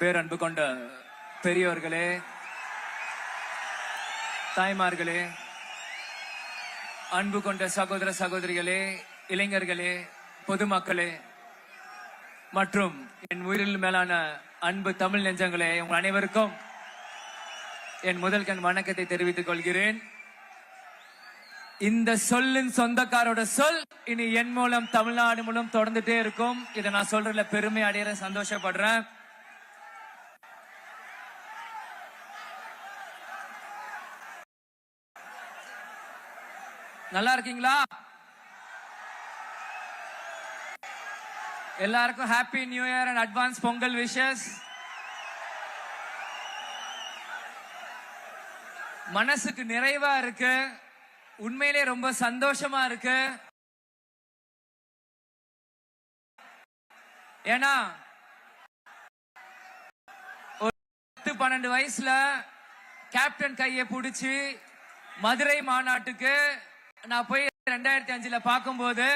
பேரன்பு கொண்ட பெரியோர்களே தாய்மார்களே அன்பு கொண்ட சகோதர சகோதரிகளே இளைஞர்களே பொதுமக்களே மற்றும் என் உயிரில் மேலான அன்பு தமிழ் நெஞ்சங்களே உங்கள் அனைவருக்கும் என் முதல் கண் வணக்கத்தை தெரிவித்துக் கொள்கிறேன். இந்த சொல்லின் சொந்தக்காரோட சொல் இனி என் மூலம் தமிழ்நாடு மூலம் தொடர்ந்துட்டே இருக்கும். இதை நான் சொல்றதுல பெருமை அடையிற சந்தோஷப்படுறேன். நல்லா இருக்கீங்களா? எல்லாருக்கும் happy new year and advance Pongal wishes மனசுக்கு நிறைவா இருக்கு. உண்மையிலே ரொம்ப சந்தோஷமா இருக்கு. ஏன்னா ஒரு பத்து பன்னெண்டு வயசுல கேப்டன் கையை பிடிச்சி மதுரை மாநாட்டுக்கு நான் போய் ரெண்டாயிரத்தி அஞ்சுல பார்க்கும்போது